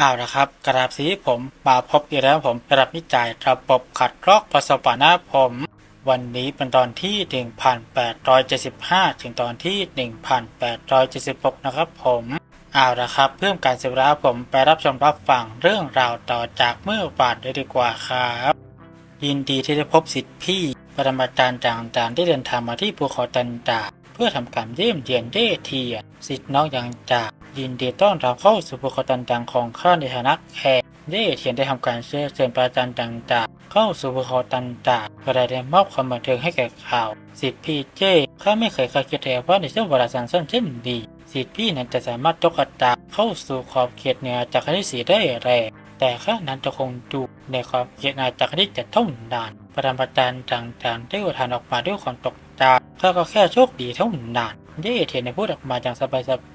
เอาละครับ กราบสีผมมาพบอีกแล้วผมกระดาบนิจายระบบขัดลอกประสบกานะผม วันนี้เป็นตอนที่ 1875 ถึงตอนที่ 1876 นะครับผมเอาละครับ เพื่อการเสียเวลาผมไปรับชมรับฟังเรื่องราวต่อจากเมื่อวานเลยดีกว่าครับ ยินดีที่ได้พบสิทธิพี่ปรมาจารย์ต่างๆ ได้เดินทางมาที่ภูเขาตันดาเพื่อทำการเยี่ยมเยียนเด้เทียสิทธิน้องอย่างจาก ยินดีต้อนรับเข้าสู่ภูเขาตันดางของข้าในฐานะแขกเด้เทียนได้ทำการเชิญเชิญปรมาจารย์ต่างๆ เข้าสู่ภูเขาตันดาก็ได้ได้มอบความบันเทิงให้แก่ข่าวสิทธิพี่เจ้ข้าไม่เคยคาดคิดเลยว่าในช่วงเวลาสั้นๆเช่นนี้สิทธิพี่นั้นจะสามารถยกตาเข้าสู่ขอบเขตเหนือจากคณิตศรีได้แรงแต่ข้านั้นจะคงดูในความเกียรติอาจากที่จะท่องนานปรมาจารย์ต่างๆได้อุทานออกมาด้วยความตกใจข้าก็แค่โชคดีเท่านั้น เย่เทียนได้พูดออกมาอย่างส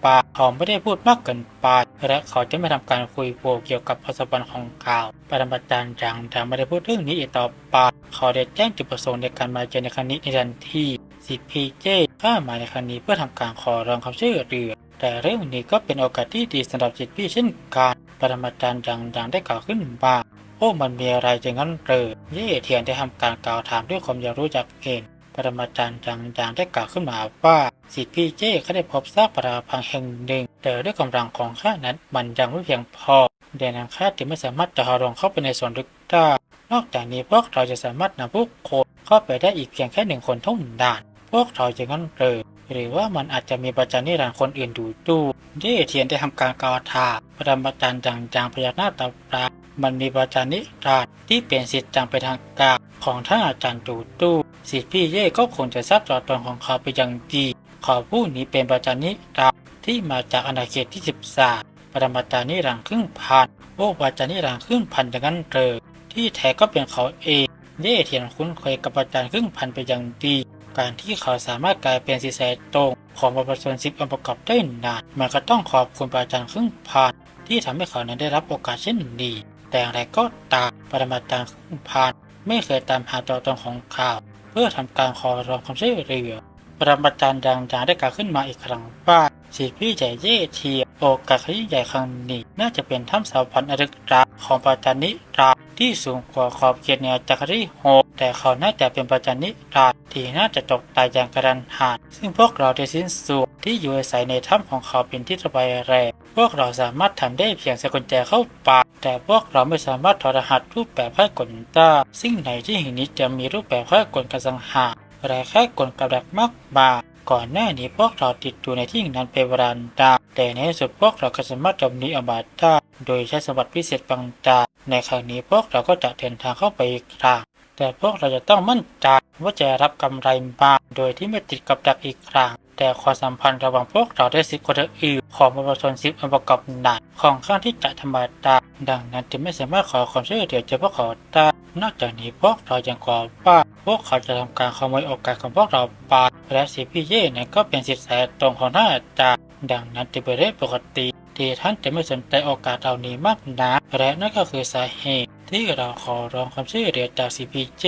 บายๆเขาไม่ได้พูดมากเกินไปและเขาจะไม่ทำการคุยโวเกี่ยวกับประสบการณ์ของเขาปรมาจารย์ต่างๆไม่ได้พูดเรื่องนี้อีกต่อไปเขาได้แจ้งจุดประสงค์ในการมาเจอในครั้งนี้ในทันทีสิพีเจข้ามาในครั้งนี้เพื่อทำการขอร้องความช่วยเหลือแต่เรื่องนี้ก็เป็นโอกาสที่ดีสำหรับจิตพี่เช่นกันปรมาจารย์ดังๆได้กล่าวขึ้นว่าโอ้มันมีอะไรจะงั้นเรอเย่เทียนได้ทำการกล่าวถามด้วยความอยากรู้จักเห็น ปรมาจารย์ดังๆได้กล่าวขึ้นมาว่าสิทธิพี่เจ้เขาได้พบซากปราพังแห่งหนึ่ง แต่ด้วยกำลังของข้านั้นมันยังไม่เพียงพอเดนนั้นข้าจึงไม่สามารถจะหาลงเข้าไปในส่วนลึกได้นอกจากนี้พวกเราจะสามารถนำผู้คนเข้าไปได้อีกเพียงแค่หนึ่งคนเท่านั้นพวกเราจะงั้นเรอหรือว่ามันอาจจะมีประจานนิรันดร์คนอื่นดูดูเย่เทียนได้ทำการกล่าวถาปรมาจารย์จังจางพยักหน้าตาปรามันมีประจานนิรันดร์ที่เปลี่ยนสิทธิ์จังไปทางการของท่านอาจารย์ดูดู สิทธิพี่เย่ก็คงจะทราบตัวตนของเขาไปอย่างดี ขอผู้นี้เป็นประจานนิรันที่มาจากอาณาเขตที่ 13 ปรมาจานิรันดร์ครึ่งพันโอ้ประจานนิรันดร์ครึ่งพันอย่างนั้นเรอที่แท้ก็เป็นเขาเอง เย่เทียนคุ้นเคยกับประจานครึ่งพันไปอย่างดี การที่เขาสามารถกลายเป็นสีแสตรงของประชาชนสิบองค์ประกอบได้นาน มันก็ต้องขอบคุณพระอาจารย์ครึ่งพันที่ทำให้เขานั้นได้รับโอกาสเช่นนี้ แต่อย่างไรก็ตามปรมาจารย์ครึ่งพันไม่เคยตามหาตัวตนของเขา เพื่อทำการขอร้องความช่วยเหลือปรมาจารย์ดังๆได้กล่าวขึ้นมาอีกครั้งว่าสิ่งที่ใหญ่เย่เทียโอกาสที่ใหญ่ครั้งนี้น่าจะเป็นถ้ำสาวพันธ์อรึกราของปราจานิราที่สูงกว่าขอบเขตเหนือจากที่หกแต่เขาน่าจะเป็นปราจานิรา ที่น่าจะตกตายอย่างกระดันหันซึ่งพวกเราได้สิ้นสุดที่อยู่อาศัยในถ้ำของเขาเป็นที่ระบายแรงพวกเราสามารถทำได้เพียงใส่กุญแจเข้าปากแต่พวกเราไม่สามารถถอดรหัสรูปแบบค่ายกลได้ซึ่งในที่แห่งนี้จะมีรูปแบบค่ายกลกระสังหารและค่ายกลกับดักมากมายก่อนหน้านี้พวกเราติดอยู่ในที่นั้นเป็นเวลานานแต่ในที่สุดพวกเราก็สามารถหลบหนีออกมาได้โดยใช้สมบัติพิเศษบางจาในครั้งนี้พวกเราก็จะเดินทางเข้าไปอีกครั้ง แต่พวกเราจะต้องมั่นใจว่าจะรับกำไรมาโดยที่ไม่ติดกับดักอีกครั้ง แต่ความสัมพันธ์ระหว่างพวกเราได้สิบคนอื่นของประชาชนสิบองค์ประกอบหนักของข้างที่จะธรรมดาดังนั้นจึงไม่สามารถขอความช่วยเหลือจากพวกเขาได้นอกจากนี้พวกเรายังกลัวว่าพวกเขาจะทำการขโมยโอกาสของพวกเราไปและสิพี่เย่นั้นก็เป็นสิทธิ์แสตรงของท่านอาจารย์ดังนั้นจึงเป็นเรื่องปกติที่ท่านจะไม่สนใจโอกาสเหล่านี้มากนักและนั่นก็คือสาเหตุ ที่เราขอร้องความช่วยเหลือจากสิพี่เจ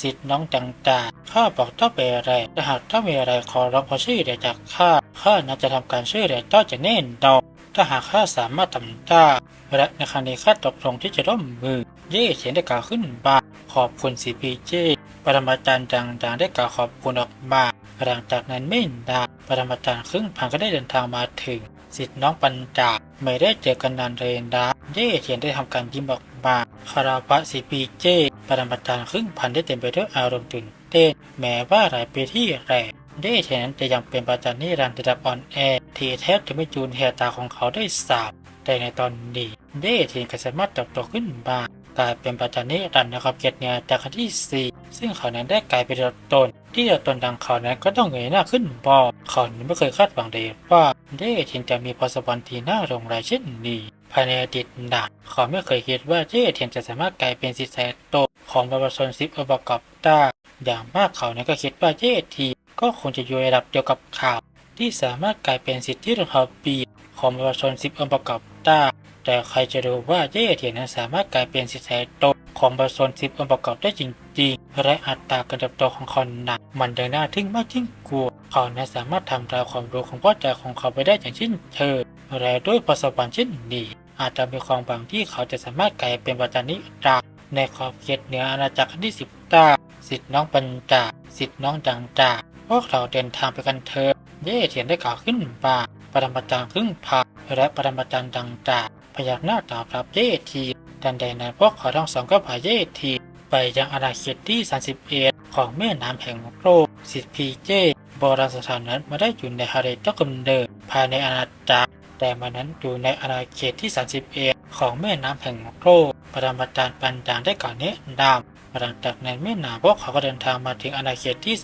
สิทธิ์น้องจังจาข้าบอกเจ้าไปอะไรแต่หากเจ้ามีอะไรขอร้องความช่วยเหลือจากข้าข้าน่าจะทำการช่วยเหลือเจ้าจะแน่นอนถ้าหากข้าสามารถทำได้และในครั้งนี้ข้าตกลงที่จะร่วมมือ เย่เขียนได้กล่าวขึ้นมาขอบคุณสิพีเจปรมาจารย์ดังๆได้กล่าวขอบคุณออกมาหลังจากนั้นไม่นานปรมาจารย์ครึ่งพันก็ได้เดินทางมาถึง สิทธิ์น้องปัญจา ไม่ได้เจอกันนานเลยนะเย่เขียนได้ทำการยิ้มออกมาคาราพะสิพีเจปรมาจารย์ครึ่งพันได้เต็มไปด้วยอารมณ์ตื่นเต้นแม้ว่าหลายปีที่แรกเย่เขียนจะยังเป็นประจันนิรันดร์ระดับอ่อนแอที่แทบจะไม่จูนแหตาของเขาได้สาบแต่ในตอนนี้เย่เทียนก็สามารถเติบโตขึ้นมากลายเป็นปัจจัยนิรันดร์นะครับเกียรติเนียจากขั้นที่ 4 ซึ่งเขานั้นได้กลายเป็นตัวตน ที่ตัวตนดังเขานั้นก็ต้องเงยหน้าขึ้นบอกเขานั้ไม่เคยคาดหวังเลยว่าเดเทนจะมีพรสวรรค์ที่น่าหลงไหลเช่นนี้ภายในอดีตนานเขาไม่เคยคิดว่าเจเทียนจะสามารถกลายเป็นสิทธิ์แสโตของประชาชนสิบองค์ประกอบได้อย่างมากเขานั้นก็คิดว่าเจทีก็คงจะอยู่ในระดับเดียวกับข่าว ที่สามารถกลายเป็นสิทธิรองเขาปีของประชาชนสิบองค์ประกอบได้แต่ใครจะรู้ว่าเย่เทียนนั้นสามารถกลายเป็นสิทธิแสโต ของประชาชนสิบองค์ประกอบได้จริง ๆ และอัตราการเติบโตของเขาหนักมันเดินหน้าทึ่งมากยิ่งกลัวเขานั้นสามารถทำลายความรู้ของพ่อใจของเขาไปได้อย่างสิ้นเชิงและด้วยประสบการณ์เช่นนี้อาจจะมีความหวังที่เขาจะสามารถกลายเป็นปัจจานิรักษ์ในขอบเขตเหนืออาณาจักรที่สิบตาสิทธิ์น้องปัญจาสิทธิ์น้องจังจาพวกเราเดินทางไปกันเถอะเย่เทียนได้กล่าวขึ้นบ่าปรมาจารย์ครึ่งพาและปรมาจารย์จังจาพยักหน้าตอบรับเย่ทีทัน ใดนั้นพวกเขาทั้งสองก็พาเยทีไปยังอาณาเขตที่ 31 ของแม่น้ำแห่งโลกสิทธิพีเจโบราณสถานนั้นมาได้อยู่ในฮาเรเจ้ากำเนิดภายในอาณาจักร แต่มันนั้นอยู่ในอาณาเขตที่ 31 ของแม่น้ำแห่งโลกปรมาจารย์ปัญจางได้ก่อนแนะนำหลังจากนั้นไม่นานพวกเขาก็เดินทางมาถึงอาณาเขตที่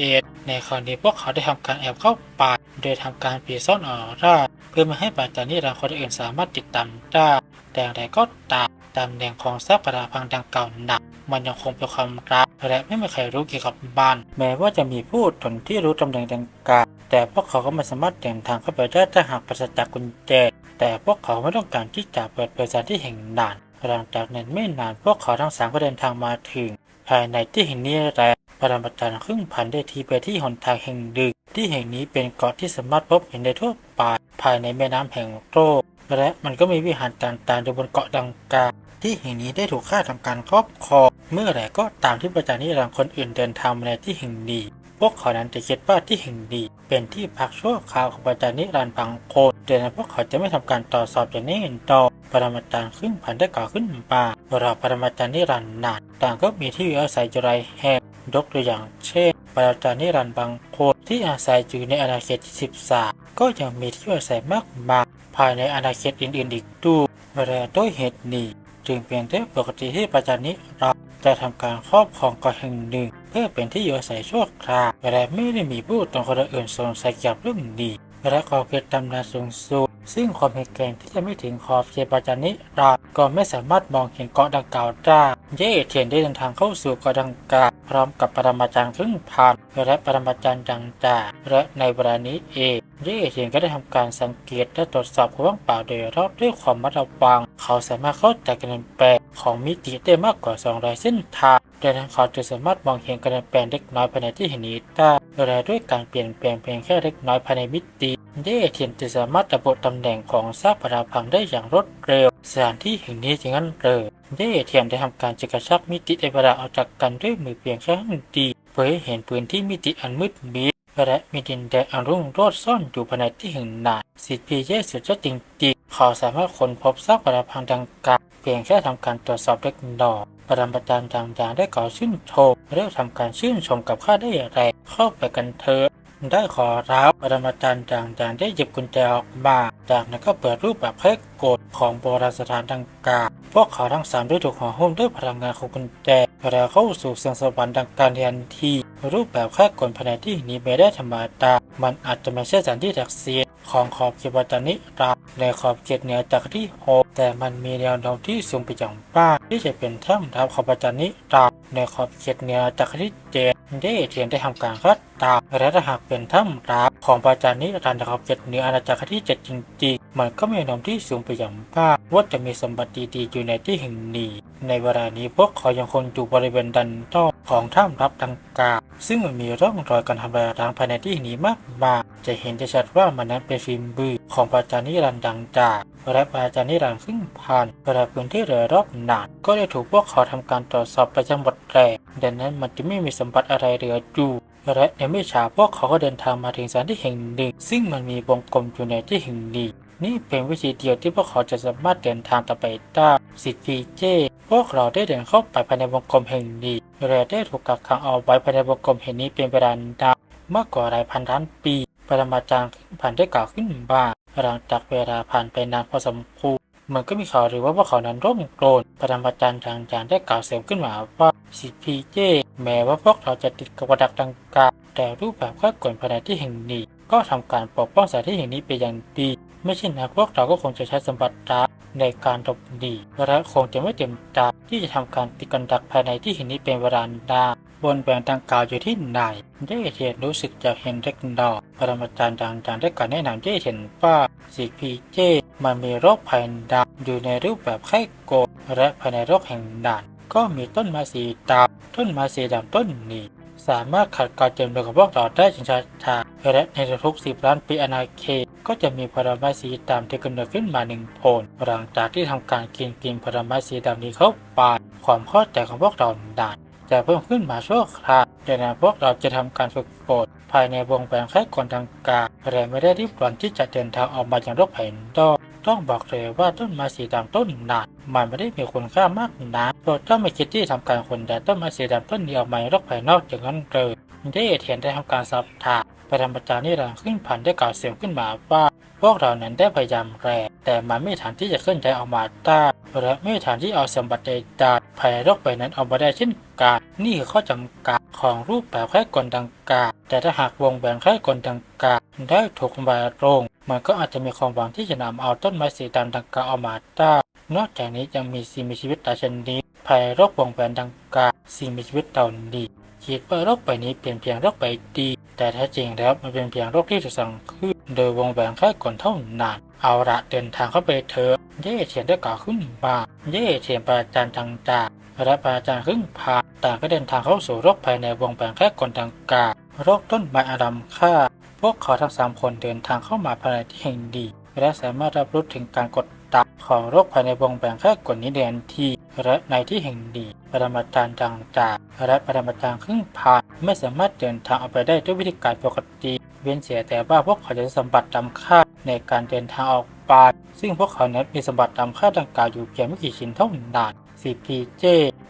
31 ในคราวนี้พวกเขาได้ทำการแอบเข้าป่าโดยทำการปีซ่อนออร่าเพื่อไม่ให้ปัจจานิรันดร์คนอื่นสามารถติดตามได้แต่อย่างไรก็ตาม ตำแหน่งของทรัพย์ประพังดังกล่าวหนัก มันยังคงเป็นความลับและไม่มีใครรู้เกี่ยวกับบ้าน แม้ว่าจะมีผู้ทนที่รู้ตำแหน่งดังกล่าวแต่พวกเขาก็ไม่สามารถเดินทางเข้าไปได้ถ้าหากปราศจากกุญแจ แต่พวกเขาไม่ต้องการที่จะเปิดเผยสถานที่แห่งนั้นหลังจากนั้นไม่นานพวกเขาทั้งสามก็เดินทางมาถึง ภายในที่แห่งนี้แหละปรมาจารย์ครึ่งพันได้ทีไปที่หนทางแห่งดึก ที่แห่งนี้เป็นเกาะที่สามารถพบเห็นได้ทั่วไปภายในแม่น้ำแห่งโลกและมันก็มีวิหารต่างๆอยู่บนเกาะดังกล่าว ที่แห่งนี้ได้ถูกฆ่าทำการครอบครองเมื่อไหร่ก็ตามที่ประจานิรันดร์คนอื่นเดินทางมาในที่แห่งนี้ พวกเขานั้นจะคิดว่าที่แห่งนี้เป็นที่พักชั่วคราวของประจานิรันดร์บางคนแต่นั้นพวกเขาจะไม่ทำการต่อสอบอย่างแน่นอนปรมาจารย์ขึ้นพันได้ก่อขึ้นมาเราปรมาจารย์นิรันดร์นานต่างก็มีที่อยู่อาศัยอยู่ไรแห่งยกตัวอย่างเช่นปรมาจารย์นิรันดร์บางคนที่อาศัยอยู่ในอาณาเขตที่ 13 ก็ยังมีที่อยู่อาศัยมากมายภายในอาณาเขตอื่นๆอีกด้วยและด้วยเหตุนี้ จึงเป็นเรื่องปกติที่ประจานิรันดร์จะทำการครอบครองเกาะแห่งหนึ่ง เพื่อเป็นที่อยู่อาศัยชั่วคราวและไม่ได้มีผู้ตรงคนอื่นสงสัยเกี่ยวกับเรื่องนี้และขอบเขตตำนานสูงสุดซึ่งความเห็นแก่ที่จะไม่ถึงขอบเขตประจานิรันดร์ก็ไม่สามารถมองเห็นเกาะดังกล่าวได้เย่เทียนได้เดินทางเข้าสู่เกาะดังกล่าว พร้อมกับปรมาจารย์ครึ่งพันและปรมาจารย์จังจาและในเวลานี้เองเย่เทียนก็ได้ทำการสังเกตและตรวจสอบความว่างเปล่าโดยรอบด้วยความระมัดระวัง เขาสามารถเข้าใจการเปลี่ยนแปลงของมิติได้มากกว่า 200 เส้นทางดังนั้นเขาจะสามารถมองเห็นการเปลี่ยนแปลงเล็กน้อยภายในที่เห็นนี้ได้และด้วยการเปลี่ยนแปลงเพียงแค่เล็กน้อยภายในมิติเย่เทียนจะสามารถระบุตำแหน่งของซากปรักพังได้อย่างรวดเร็วสถานที่แห่งนี้จึงงั้นเร็ว เย่เทียนได้ทำการจิกกระชักมิติในเวลาออกจากกันด้วยมือเพียงแค่หนึ่งทีเพื่อให้เห็นพื้นที่มิติอันมืดมิดและมีดินแดนอันรุ่งโรจน์ซ่อนอยู่ภายในที่แห่งนั้นสิทธิพีเยสุดยอดจริงๆเขาสามารถค้นพบซากปรักพังดังกล่าวเพียงแค่ทำการตรวจสอบเล็กน้อยปรมาจารย์ต่างๆได้ก่อชื่นชมเริ่มทำการชื่นชมกับข้าได้อย่างไรเข้าไปกันเถอะ ได้ขอรับปรมาจารย์ต่างๆได้หยิบกุญแจออกมา จากนั้นก็เปิดรูปแบบแพ็กกฎของโบราณสถานดังกล่าว พวกเขาทั้งสามได้ถูกห่อหุ้มด้วยพลังงานของกุญแจแล้วเข้าสู่สียงสวรรค์ดังการทันที รูปแบบแค่กฎภายในที่นี้ไม่ได้ธรรมดา มันอาจจะไม่ใช่สถานที่ศักดิ์สิทธิ์ของขอบเขตวัตนิรันดร์ในขอบเขตเหนือจากที่หกแต่มันมีแนวโน้มที่สูงไปอย่างมากที่จะเป็นถ้ำทับของวัตนิรันดร์ในขอบเขตเหนือจากที่เจ็ดได้เทียนได้ทำการคัดตามและถ้าหากเป็นถ้ำรับของปราจานิรันดร์ในขอบเขตเหนืออาณาจักรที่เจ็ดจริงๆ มันก็มีแนวโน้มที่สูงไปอย่างมากว่าจะมีสมบัติดีๆอยู่ในที่แห่งนี้ ในเวลานี้พวกเขายังคงอยู่บริเวณดันนอของถ้ำรับดังกล่าวซึ่งมันมีร่องรอยการทำลายล้างภายในที่นี้มากมายจะเห็นได้ชัดว่ามันนั้นเป็นฟิล์มบือของปราจานิรันดร์ดังจากและปราจานิรันดร์ครึ่งพันและพื้นที่โดยรอบหนานก็ได้ถูกพวกเขาทำการตรวจสอบไปจนหมดแรงดังนั้นมันจะไม่มีสมบัติอะไรเหลืออยู่ และในไม่ช้าพวกเขาก็เดินทางมาถึงสถานที่แห่งหนึ่ง ซึ่งมันมีวงกลมอยู่ในที่แห่งนี้นี่เป็นวิธีเดียวที่พวกเขาจะสามารถเดินทางต่อไปได้สิทธิเจ พวกเราได้เดินเข้าไปภายในวงกลมแห่งนี้และได้ถูกกักขังเอาไว้ภายในวงกลมแห่งนี้เป็นเวลานานมากกว่าหลายพันล้านปี ปรมาจารย์ผ่านได้กล่าวขึ้นว่าหลังจากเวลาผ่านไปนานพอสมควรมันก็มีข่าวหรือว่าพวกเขานั้นร่วมโกรธ ปรมาจารย์ทางจารย์ได้กล่าวเสริมขึ้นมาว่าสิพีเจแม้ว่าพวกเราจะติดกับดักดังกล่าวแต่รูปแบบข้อกฎภายในที่แห่งนี้ ก็ทำการปกป้องสถานที่แห่งนี้เป็นอย่างดี ไม่เช่นนั้นพวกเราก็คงจะใช้สมบัติรัในการหลบหนีและคงจะไม่เต็มตาที่จะทำการติดกันดักภายในที่แห่งนี้เป็นเวลานานบนแบงดังกล่าวอยู่ที่ไหนได้เห็นรู้สึกจากเห็นเล็กน้อยปรมาจารย์ต่างๆได้กล่ารแนะนำได้เห็นว่า สิพีเจมันมีโรคภัยดำอยู่ในรูปแบบไข้โกดและภายในโรคแห่งด่าน ก็มีต้นไม้สีดำต้นไม้สีดำต้นนี้สามารถขัดเกลาเจมเดียวกับพวกเราได้จริงชาและในทุกสิบล้านปีอาณาเขตก็จะมีผลไม้สีดำที่กำเนิดขึ้นมาหนึ่งโผลหลังจากที่ทำการกินกินผลไม้สีดำนี้เข้าไปความเข้าใจของพวกเราดันจะเพิ่มขึ้นมาชั่วคราวดังนั้นพวกเราจะทำการฝึกฝน ภายในวงแหวนแค่ก่อนทางกลางแต่ไม่ได้รีบร้อนที่จะเดินทางออกมาอย่างรถไฟนอกต้องบอกเลยว่าต้นไม้สีดำต้นนั้นมันไม่ได้มีคุณค่ามากนะโปรดต้องไม่คิดที่ทำการคนแต่ต้นไม้สีดำต้นนี้ออกมาอย่างรถไฟนอกอย่างนั้นเลยได้เทียนได้ทำการสอบถามปรมาจารย์นิรันดร์ขึ้นพันได้กล่าวเสียงขึ้นมาว่า พวกเรานั้นได้พยายามแรงแต่มันไม่ทันที่จะเคลื่อนย้ายออกมาได้ และไม่ทันที่เอาสมบัติใดๆภายโลกใบนั้นออกมาได้เช่นกันนี่คือข้อจำกัดของรูปแบบแค่กลดังกล่าวแต่ถ้าหากวงแหวนแค่กลดังกล่าวได้ถูกทำลายลงมันก็อาจจะมีความหวังที่จะนำเอาต้นไม้สีดำดังกล่าวออกมาได้นอกจากนี้ยังมีสิ่งมีชีวิตหลายชนิดภายโลกวงแหวนดังกล่าวสิ่งมีชีวิตเหล่านี้คิดว่าโรคใบนี้เป็นเพียงโรคใบดี แต่แท้จริงแล้วมันเป็นเพียงโรคที่ถูกสั่งขึ้นโดยวงแหวนแค่ก่อนเท่านั้น เอาละเดินทางเข้าไปเถอะเย่เทียนได้กล่าวขึ้นมาเย่เทียนปราจารย์ทางจ่าและปราจารย์ครึ่งพาต่างก็เดินทางเข้าสู่โรคภายในวงแหวนแค่ก่อนดังกล่าวโรคต้นไม้อารัมค่า พวกเขาทั้งสามคนเดินทางเข้ามาภายในที่แห่งดี และสามารถรับรู้ถึงการกดตับของโรคภายในวงแบ่งแค่กดนี้เดือนทีและในที่แห่งดีปรมาจารย์ดังจากและปรมาจารย์ครึ่งผ่านไม่สามารถเดินทางออกไปได้ด้วยวิธีการปกติ เว้นเสียแต่ว่าพวกเขาจะสมบัติดำค่าในการเดินทางออกไป ซึ่งพวกเขานั้นมีสมบัติดำค่าดังกล่าวอยู่เพียงไม่กี่ชิ้นเท่านั้น CPJ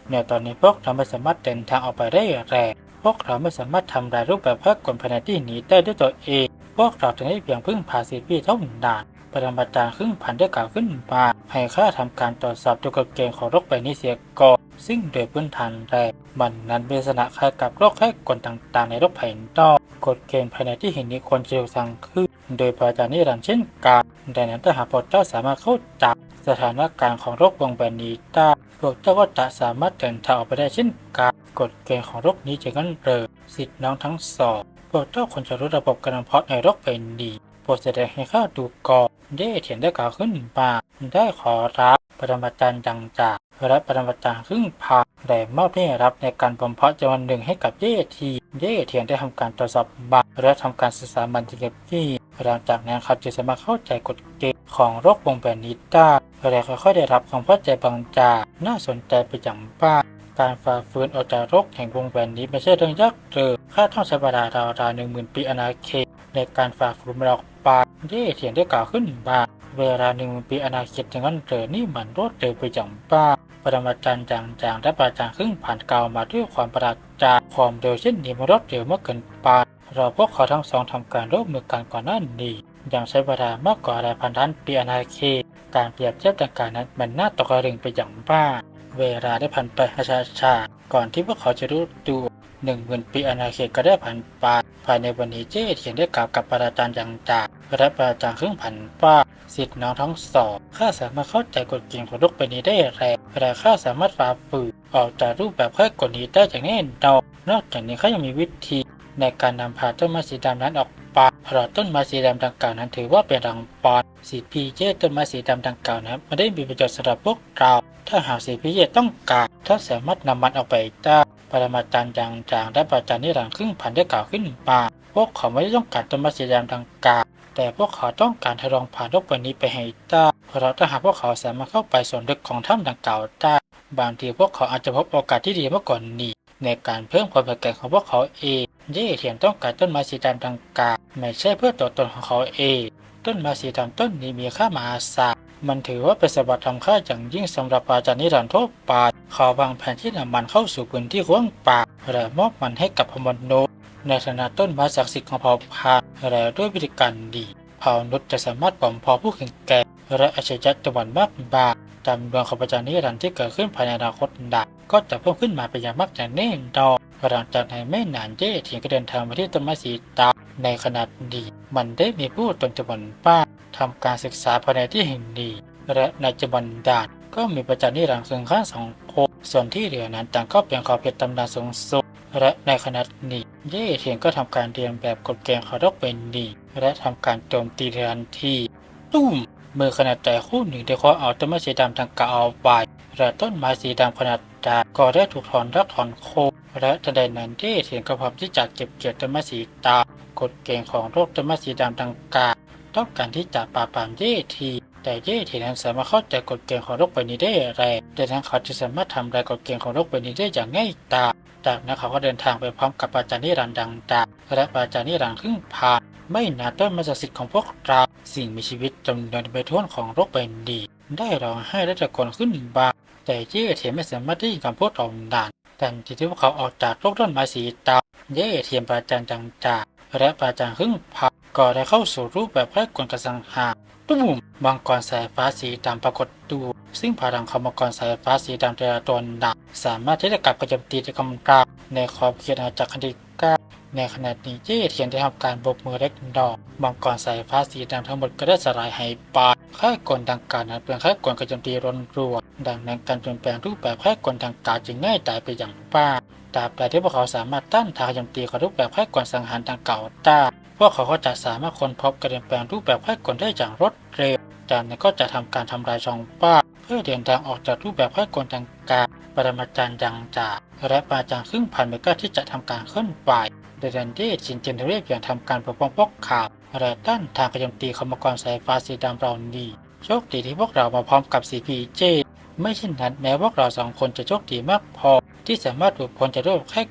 ในตอนนี้พวกเราไม่สามารถเดินทางออกไปได้แรงพวกเราไม่สามารถทำลายรูปแบบภาคกลภายในที่นี้ได้ด้วยตัวเอง พวกเราจะได้เพียงพึ่งพา CP เท่านั้นปรมาจารย์ครึ่งพันได้กล่าวขึ้นมาให้ข้าทำการตรวจสอบตัวกฎเกณฑ์ของโรคใบนี้เสียก่อนซึ่งโดยพื้นฐานแรก มันนั้นเป็นลักษณะคล้ายกับโรคแค่กลต่างๆ ในโรคภายนอกกฎเกณฑ์ภายในที่เห็นนี้ควรจะถูสั่งขึ้นโดยปราจารย์นิรันดร์เช่นกันดังนั้นถ้าหากพวกเจ้าสามารถเข้าจับสถานการณ์ของโรควงแบนนี้ได้พวกเจ้าก็จะสามารถเดินทางออกไปได้เช่นกันกฎเกณฑ์ของโรคนี้จะงั้นเริสิทธิ์น้องทั้งสองพวกเจ้าควรจะรู้ระบบการเพาะในโรคเป็นดีโปรดแสดงให้ข้าดูก่อนได้เถียนได้กล่าวขึ้นมาได้ขอรับปรมาจารย์ดังจาก และปรมาจารย์ครึ่งพาได้มอบให้รับในการบ่มเพาะจำนวนหนึ่งให้กับเย่ทีเย่เทียนได้ทำการตรวจสอบบัตรและทำการศึกษามันที่เก็บที่หลังจากนั้นเขาจะสามารถเข้าใจกฎเกณฑ์ของโรควงแบนนี้ได้และค่อยๆได้รับความเข้าใจบางจากน่าสนใจไปอย่างมากการฝ่าฝืนออกจากโรคแห่งวงแหวนนี้ไม่ใช่เรื่องยากเลยค่าต้องใช้เวลาราวๆหนึ่งหมื่นปีอาณาเขตในการฝ่าฝืนมันออกไปเย่เถียนได้กล่าวขึ้นมา เวลาหนึ่งหมื่นปีอาณาเขตอย่างนั้นเจอนี่มันรวดเร็วไปอย่างบ้าปรมาจารย์จางๆและปราจารย์ครึ่งผ่านเก่ามาด้วยความประหลาดใจความเร็วเช่นนี้มันรวดเร็วมากเกินไปเราพวกเขาทั้งสองทำการร่วมมือกันก่อนหน้านี้ยังใช้เวลามากกว่าหลายพันล้านปีอาณาเขตการเปรียบเทียบต่างๆนั้นมันน่าตกตะลึงไปอย่างบ้าเวลาได้ผ่านไปช้าชาๆก่อนที่พวกเขาจะรู้ตัวหนึ่งหมื่นปีอาณาเขตก็ได้ผ่านไปภายในวันนี้เจ้เทียนได้กล่าวกับปราจารย์อย่างจาก และปราจารย์ครึ่งพันว่าสิทธิ์น้องทั้งสองข้าสามารถเข้าใจกฎเกณฑ์ของโลกใบนี้ได้แรงและข้าสามารถฝ่าฝืนออกจากรูปแบบแค่กฎนี้ได้อย่างแน่นอนนอกจากนี้เขายังมีวิธีในการนำพาต้นไม้สีดำนั้นออกไปเพราะต้นไม้สีดำดังกล่าวนั้นถือว่าเป็นรังปอนสีพีเจต้นไม้สีดำดังกล่าวนั้นไม่ได้มีประโยชน์สำหรับพวกเรา ถ้าหากสีพิเยต้องการถ้าสามารถนำมันออกไปได้ปรมาจารย์จางจางและปราจารย์นิรันดร์ครึ่งพันได้กล่าวขึ้นมาพวกเขาไม่ได้ต้องการต้นไม้สีดำดังกล่าว แต่พวกเขาต้องการทดลองผ่านโลกใบนี้ไปให้ได้ เพราะถ้าหากพวกเขาสามารถเข้าไปส่วนลึกของถ้ำดังกล่าวได้ บางทีพวกเขาอาจจะพบโอกาสที่ดีมากกว่านนี้ ในการเพิ่มความแข็งแกร่งของพวกเขาเองเย่เทียนต้องการต้นไม้สีดำดังกล่าวไม่ใช่เพื่อตัวตนของเขาเอง ต้นไม้สีดำต้นนี้มีค่ามหาศาลมันถือว่าเป็นสมบัติทำค่าอย่างยิ่งสำหรับอาจารย์นิรันดร์ทั่วไปเขาวางแผนที่นำมันเข้าสู่พื้นที่กว้างป่าและมอบมันให้กับพมนุษย์ ในฐานะต้นไม้ศักดิ์สิทธิ์ของเผ่าพันและด้วยวิธีการดีเผ่านุษย์จะสามารถบ่มพาะผู้แข็งแกร่งและอาชญะจำนวนมากมายจำนวนของอาจารย์นิรันดร์ที่เกิดขึ้นภายในอนาคตดักก็จะเพิ่มขึ้นมาเป็นอย่างมากอย่างแน่นอนหลังจากนั้นไม่นานเย่เทียนก็เดินทางมาที่ต้นไม้สีดำในขณะนี้มันได้มีผู้ตนจำนวนมาทำการศึกษาภายในที่แห่งนี้และในจบันดาลก็มีประจันนิรันดร์ถึงข้างสองคนส่วนที่เหลือนั้นต่างก็เป็นขอบเขตตำนานสูงสุด และในขณะนี้เย่เทียนก็ทำการเรียนแบบกฎเกณฑ์ของดอกเป็นดีและทำการโจมตีทันทีตุ้มมือขนาดใหญ่คู่หนึ่งได้คว้าเอาต้นไม้สีดำทางกะเอาไปและต้นไม้สีดำขนาดใหญ่ก็ได้ถูกถอนรักถอนโคและทันใดนั้นเย่เทียนก็พร้อมที่จะเก็บเกี่ยวต้นไม้สีดำกฎเกณฑ์ของโรคต้นไม้สีดำทางกาต้องการที่จะปราบปรามเย่ทีแต่เย่ทีนั้นสามารถเข้าใจกฎเกณฑ์ของโลกใบนี้ได้แรงดังนั้นเขาจะสามารถทำลายกฎเกณฑ์ของโลกใบนี้ได้อย่างง่ายดาย จากนั้นเขาก็เดินทางไปพร้อมกับอาจารย์นิรันดร์ดังดาและอาจารย์นิรันดร์ครึ่งผ่านไม่นานต้นมาจากสิทธิ์ของพวกเราสิ่งมีชีวิตจำนวนไปทั่วของโลกใบนี้ได้ร้องไห้และตะโกนขึ้นบางแต่เย่เทียนไม่สามารถได้ยินคำพูดของดานแต่ทีที่พวกเขาออกจากโลกต้นไม้สีดำเย่เทียนปราจารย์จังจาและปราจารย์ครึ่งผ่านก็ได้เข้าสู่รูปแบบแรกกลกระสังหาร ตุ้มมังกรสายฟ้าสีดำปรากฏตัวซึ่งพลังของมังกรสายฟ้าสีดำแต่ละตัวหนักสามารถที่จะกลับกระจมตีในกำราบในขอบเขตอาณาจักรคดิก้าในขณะนี้เย่เทียนได้ทำการโบกมือเล็กน้อยมังกรสายฟ้าสีดำทั้งหมดก็ได้สลายหายไปค่ายกลดังกล่าวนั้นเป็นค่ายกลกระจมตีรนรัวดังนั้นการเปลี่ยนแปลงรูปแบบค่ายกลดังกล่าวจึงง่ายดายไปอย่างมากตราบใดที่พวกเขาสามารถต้านทานกรโจมตีของรูปแบบค่ายกลสังหารดังกล่าวได้ พวกเขาก็จะสามารถค้นพบการเปลี่ยนแปลงรูปแบบค่ายกลได้อย่างรวดเร็ว จากนั้นก็จะทำการทำลายช่องป้า เพื่อเดินทางออกจากรูปแบบค่ายกลดังกล่าวปรมาจารย์ยังจาและปาจารย์ครึ่งพันเมกาที่จะทำการเคลื่อนไหวโดยดันเดชินเจนเรียบอย่างทำการปกป้องพวกข่าวและต้านทางกระโจมตีคอมกรสายฟ้าสีดำเรานี้โชคดีที่พวกเรามาพร้อมกับ CPJ ไม่เช่นนั้นแม้พวกเราสองคนจะโชคดีมากพอ ที่สามารถหลุดพ้นจากโรคแค่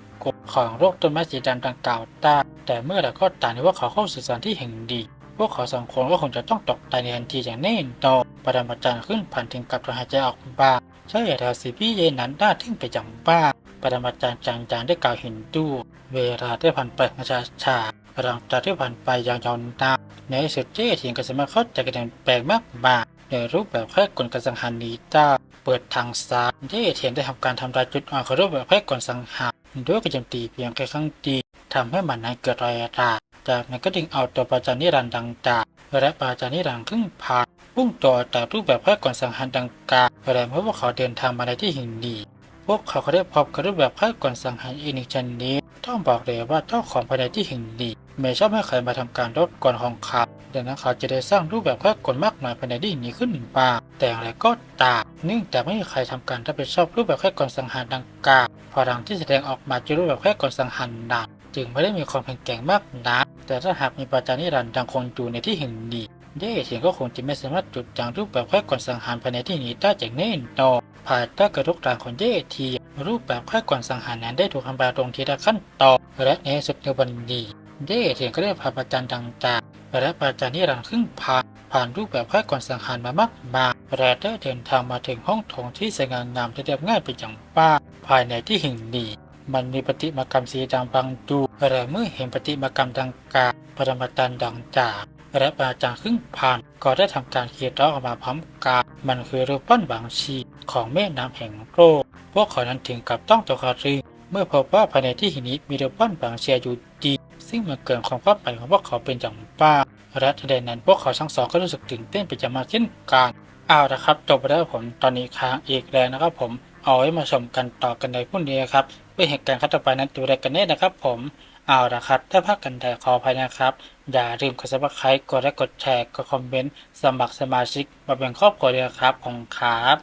ของโรคต้นไม้สีดำดังกล่าวได้แต่เมื่อเราก็ตามที่ว่าเขาเข้าสู่สถานที่แห่งดี พวกเขาสองคนก็คงจะต้องตกตายในทันทีอย่างแน่นอนปรมาจารย์ขึ้นผ่านถึงกับหายใจออกบ้างใช่แต่สีพี่เยนั้นน่าทึ่งไปอย่างบ้างปรมาจารย์จางจางได้กล่าวเห็นดูเวลาได้ผ่านไปมาช้าชาหลังจากที่ผ่านไปอย่างยาวนานในสุดเจ้เทียนก็สามาเข้าใจการเปลี่ยนแปลงมากมายในรูปแบบแค่กลกระสังหารนี้ได้เปิดทางซ้ายเจ้เทียนได้ทำการทำลายจุดอ่อนของรูปแบบแค่กลสังหาร ด้วยกระโจมตีเพียงแค่ครั้งเดียวทำให้มันนั้นเกิดรอยราจากนั้นก็ดึงเอาตัวปราจารย์นิรันดร์ดังกล่าวและปราจารย์นิรันดร์ครึ่งผ่านพุ่งตัวจากรูปแบบแค่กลสังหารดังกล่าวและเมื่อพวกเขาเดินทางมาในที่ห่งดี พวกเขาก็ได้พบกับรูปแบบแพทยก่อนสังหารอีกหนึ่งชนิดต้องบอกเลยว่าเจ้าของภายในที่ห่งดี ไม่ชอบให้ใครมาทำการรบกวนของเขาดังนั้นเขาจะได้สร้างรูปแบบค่ายกลมากมายภายในที่นี้ขึ้นมาแต่อย่างไรก็ตามเนื่องจากไม่มีใครทำการรับผิดชอบรูปแบบค่ายกลสังหารดังกล่าวพลังที่แสดงออกมาจะรูปแบบค่ายกลสังหารนักจึงไม่ได้มีความแข็งแกร่งมากนักแต่ถ้าหากมีปราจารย์นิรันดร์ยังคงอยู่ในที่แห่งนี้เย่เสียงก็คงจะไม่สามารถจุดจางรูปแบบค่ายกลสังหารภายในที่นี้ได้อย่างแน่นอนภายใต้กระทุกรางของเย่ทีรูปแบบค่ายกลสังหารนั้นได้ถูกทำลายลงทีละขั้นตอนและในสุดในวันนี้ เย่เทียนก็ได้พาประจันดังจากและประจันนิรันดร์ครึ่งผ่านผ่านรูปแบบค่ายกลสังหารมามากมายและได้เดินทางมาถึงห้องโถงที่สง่างามและเรียบง่ายเป็นอย่างมาภายในที่แห่งนี้มันมีปฏิมากรรมสีดำบางดูและเมื่อเห็นปฏิมากรรมดังกล่าวปรมาจารย์ดังจากและปราจารย์ครึ่งผ่านก็ได้ทำการเขียนร้องออกมาพร้อมกันมันคือรูปปั้นบางชีของแม่น้ำแห่งโลกพวกเขานั้นถึงกับต้องตกตะลึงเมื่อพบว่าภายในที่ห่งนี้มีรูปปั้นบางเชียอยู่ ซึ่งมันเกินความคาดหมายของพวกเขาเป็นอย่างมาและทันใดนั้นพวกเขาทั้งสองก็รู้สึกตื่นเต้นเป็นอย่างมากเช่นกันเอาละครับจบไปแล้วผมตอนนี้ค้างอีกแล้วนะครับผมเอาไว้มาชมกันต่อกันในพรุ่งนี้ครับเพื่อเหตุการณ์ขั้นต่อไปนั้นดูอะไรกันแน่นะครับ ผมเอาละครับ ถ้าพักกันใดขอภัยนะครับ อย่าลืมกดซับสไครต์กดไลค์กดแชร์กดคอมเมนต์สมัครสมาชิกมาเป็นครอบครัวเดียวครับของครับ